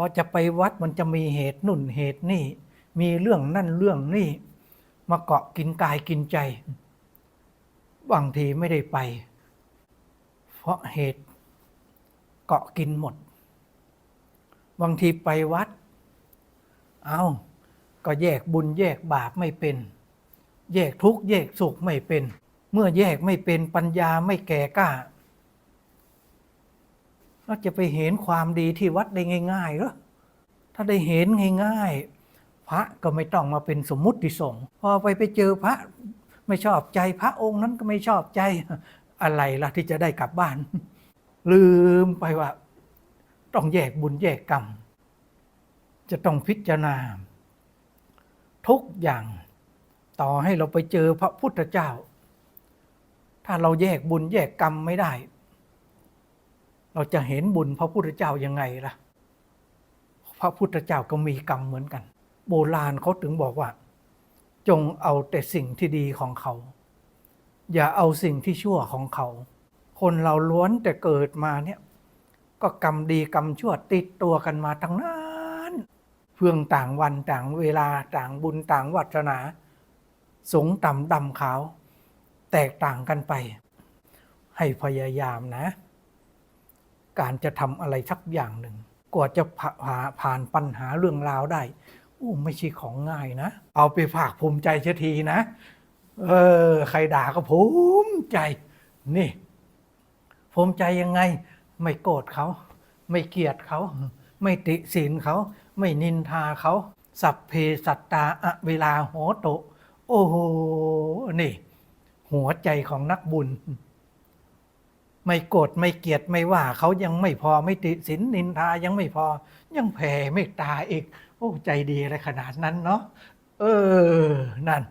พอจะไปวัดมันจะมีเหตุนุ่นเหตุนี่ มีเรื่องนั่นเรื่องนี่ มาเกาะกินกายกินใจ บางทีไม่ได้ไป เพราะเหตุเกาะกินหมด บางทีไปวัด เอาก็แยกบุญแยกบาปไม่เป็น แยกทุกข์แยกสุขไม่เป็น เมื่อแยกไม่เป็นปัญญาไม่แก่กล้า เราจะไปเห็นความดีที่วัดได้ง่ายๆหรอถ้าได้เห็นง่ายๆ พระก็ไม่ต้องมาเป็นสมมุติสงฆ์พอไปไปเจอพระไม่ชอบใจพระองค์นั้นก็ไม่ชอบใจอะไรล่ะที่จะได้กลับบ้าน ลืมไปว่า ต้องแยกบุญแยกกรรม จะต้องพิจารณา ทุกอย่างต่อให้เราไปเจอพระพุทธเจ้า ถ้าเราแยกบุญแยกกรรมไม่ได้ เราจะเห็นบุญพระพุทธเจ้ายังไงล่ะ พระพุทธเจ้าก็มีกรรมเหมือนกัน โบราณเขาถึงบอกว่า จงเอาแต่สิ่งที่ดีของเขา อย่าเอาสิ่งที่ชั่วของเขา คนเราล้วนแต่เกิดมาเนี่ย ก็กรรมดีกรรมชั่วติดตัวกันมาทั้งนั้นเพื่องต่างวันต่างเวลาต่างบุญต่างวัฒนา สงต่ำดำขาว แตกต่างกันไป ให้พยายามนะ การจะทำอะไรสักอย่างหนึ่งกว่าจะผ่าผ่านปัญหาเรื่องราวได้โอ้ไม่ใช่ของง่ายนะ เอาไปฝากภูมิใจเสียทีนะ เออ ใครด่าก็ภูมิใจ นี่ภูมิใจยังไง ไม่โกรธเขา ไม่เกลียดเขา ไม่ติสินเขา ไม่นินทาเขา สัพเพสัตตาอะเวลาโหโต โอ้โห นี่ หัวใจของนักบุญ ไม่โกรธไม่เกลียดไม่ว่าเขายังไม่พอไม่ติสินนินทายังไม่พอ ยังแผ่เมตตาอีก โอ้ใจดีอะไรขนาดนั้นเนาะเออ นั่น